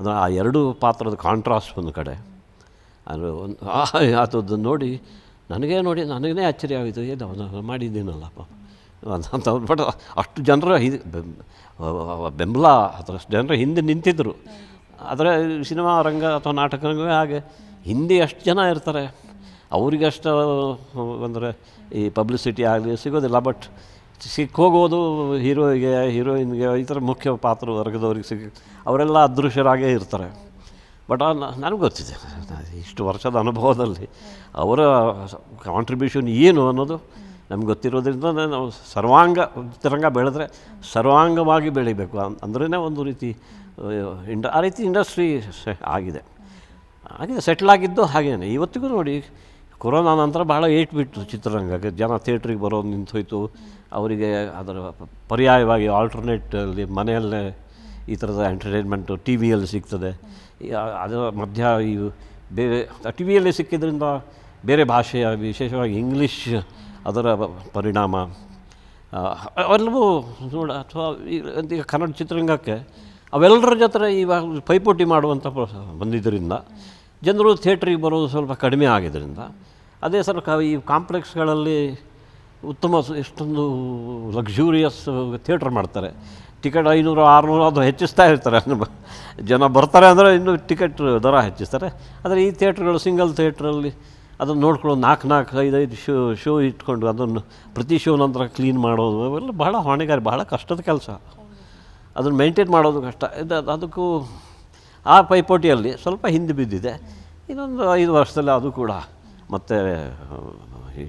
ಅಂದರೆ ಆ ಎರಡು ಪಾತ್ರದ ಕಾಂಟ್ರಾಸ್ಟ್ ಒಂದು ಕಡೆ. ಅಂದರೆ ಒಂದು ಅದು ನೋಡಿ, ನನಗೇ ನೋಡಿ ನನಗೇ ಆಶ್ಚರ್ಯ ಆಯಿತು ಏನು ಮಾಡಿದ್ದೀನಲ್ಲ ಅಂತ ಬಟ್ ಅಷ್ಟು ಜನರ ಬೆಂಬಲ ಅಷ್ಟು ಜನರ ಹಿಂದೆ ನಿಂತಿದ್ದರು ಆದರೆ ಸಿನಿಮಾ ರಂಗ ಅಥವಾ ನಾಟಕ ರಂಗವೇ ಹಾಗೆ. ಹಿಂದೆ ಎಷ್ಟು ಜನ ಇರ್ತಾರೆ. ಅವರಿಗಷ್ಟು, ಅಂದರೆ ಈ ಪಬ್ಲಿಸಿಟಿ ಆಗಲಿ ಸಿಗೋದಿಲ್ಲ ಬಟ್ ಸಿಕ್ಕ ಹೋಗೋದು ಹೀರೋಯಿಗೆ ಹೀರೋಯಿನ್ಗೆ ಈ ಥರ ಮುಖ್ಯ ಪಾತ್ರ ವರ್ಗದವ್ರಿಗೆ ಸಿಗ, ಅವರೆಲ್ಲ ಅದೃಶ್ಯರಾಗೇ ಇರ್ತಾರೆ. ಬಟ್ ನನಗೆ ಗೊತ್ತಿದೆ. ಇಷ್ಟು ವರ್ಷದ ಅನುಭವದಲ್ಲಿ ಅವರ ಕಾಂಟ್ರಿಬ್ಯೂಷನ್ ಏನು ಅನ್ನೋದು ನಮ್ಗೆ ಗೊತ್ತಿರೋದ್ರಿಂದ ನಾವು ಸರ್ವಾಂಗ, ತಿರಂಗ ಬೆಳೆದ್ರೆ ಸರ್ವಾಂಗವಾಗಿ ಬೆಳಿಬೇಕು. ಅಂದ್ರೇ ಒಂದು ರೀತಿ ಇಂಡ, ಆ ರೀತಿ ಇಂಡಸ್ಟ್ರಿ ಆಗಿದೆ. ಹಾಗೆ ಸೆಟ್ಲ್ ಆಗಿದ್ದು ಹಾಗೇನೆ. ಇವತ್ತಿಗೂ ನೋಡಿ ಕೊರೋನಾ ನಂತರ ಭಾಳ ಏಟ್ ಬಿಟ್ಟು ಚಿತ್ರರಂಗಕ್ಕೆ. ಜನ ಥಿಯೇಟ್ರಿಗೆ ಬರೋದು ನಿಂತೋಯ್ತು. ಅವರಿಗೆ ಅದರ ಪರ್ಯಾಯವಾಗಿ ಆಲ್ಟರ್ನೇಟ್ ಅಲ್ಲಿ ಮನೆಯಲ್ಲೇ ಈ ಥರದ ಎಂಟರ್ಟೈನ್ಮೆಂಟು ಟಿ ವಿಯಲ್ಲಿ ಸಿಗ್ತದೆ. ಅದರ ಮಧ್ಯ ಈ ಬೇರೆ ಟಿ ವಿಯಲ್ಲಿ ಸಿಕ್ಕಿದ್ರಿಂದ ಬೇರೆ ಭಾಷೆಯ, ವಿಶೇಷವಾಗಿ ಇಂಗ್ಲೀಷ್ ಅದರ ಪರಿಣಾಮ. ಅವೆಲ್ಲವೂ ನೋಡ, ಅಥವಾ ಈಗ ಕನ್ನಡ ಚಿತ್ರರಂಗಕ್ಕೆ ಅವೆಲ್ಲರ ಜೊತೆ ಇವಾಗ ಪೈಪೋಟಿ ಮಾಡುವಂಥ ಬಂದಿದ್ದರಿಂದ ಜನರು ಥಿಯೇಟ್ರಿಗೆ ಬರೋದು ಸ್ವಲ್ಪ ಕಡಿಮೆ ಆಗಿದ್ದರಿಂದ ಅದೇ ಸರ್ ಈ ಕಾಂಪ್ಲೆಕ್ಸ್ಗಳಲ್ಲಿ ಉತ್ತಮ ಎಷ್ಟೊಂದು ಲಕ್ಸುರಿಯಸ್ ಥಿಯೇಟ್ರ್ ಮಾಡ್ತಾರೆ. ಟಿಕೆಟ್ ಐನೂರು, ಆರುನೂರು ಅದು ಹೆಚ್ಚಿಸ್ತಾ ಇರ್ತಾರೆ. ಜನ ಬರ್ತಾರೆ ಅಂದರೆ ಇನ್ನೂ ಟಿಕೆಟ್ ದರ ಹೆಚ್ಚಿಸ್ತಾರೆ. ಆದರೆ ಈ ಥಿಯೇಟ್ರ್ಗಳು ಸಿಂಗಲ್ ಥಿಯೇಟ್ರಲ್ಲಿ ಅದನ್ನು ನೋಡ್ಕೊಳ್ಳೋದು ನಾಲ್ಕು ನಾಲ್ಕು ಐದೈದು ಶೋ ಶೋ ಇಟ್ಕೊಂಡು ಅದನ್ನು ಪ್ರತಿ ಶೋ ನಂತರ ಕ್ಲೀನ್ ಮಾಡೋದು ಅವೆಲ್ಲ ಬಹಳ ಹೊಣೆಗಾರಿ, ಬಹಳ ಕಷ್ಟದ ಕೆಲಸ. ಅದನ್ನು ಮೇಂಟೈನ್ ಮಾಡೋದು ಕಷ್ಟ. ಇದು ಅದಕ್ಕೂ ಆ ಪೈಪೋಟಿಯಲ್ಲಿ ಸ್ವಲ್ಪ ಹಿಂದೆ ಬಿದ್ದಿದೆ. ಇನ್ನೊಂದು ಐದು ವರ್ಷದಲ್ಲಿ ಅದು ಕೂಡ ಮತ್ತೆ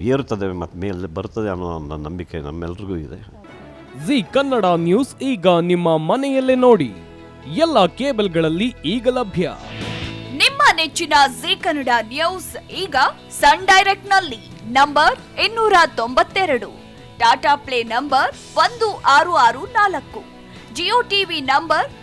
ಏರುತ್ತದೆ ಮತ್ತೆ ಮೇಲೆ ಬರ್ತದೆ ಅನ್ನೋ ಒಂದು ನಂಬಿಕೆ ನಮ್ಮೆಲ್ರಿಗೂ ಇದೆ. ಜಿ ಕನ್ನಡ ನ್ಯೂಸ್ ಈಗ ನಿಮ್ಮ ಮನೆಯಲ್ಲೇ ನೋಡಿ. ಎಲ್ಲ ಕೇಬಲ್ಗಳಲ್ಲಿ ಈಗ ಲಭ್ಯ. ನಿಮ್ಮ ನೆಚ್ಚಿನ ಜಿ ಕನ್ನಡ ನ್ಯೂಸ್ ಈಗ ಸನ್ ಡೈರೆಕ್ಟ್ನಲ್ಲಿ ನಂಬರ್ ಇನ್ನೂರ ತೊಂಬತ್ತೆರಡು ಟಾಟಾ ಪ್ಲೇ ನಂಬರ್ ಒಂದು ಆರು ಆರು ನಾಲ್ಕು ಜಿಯೋ ಟಿವಿ ನಂಬರ್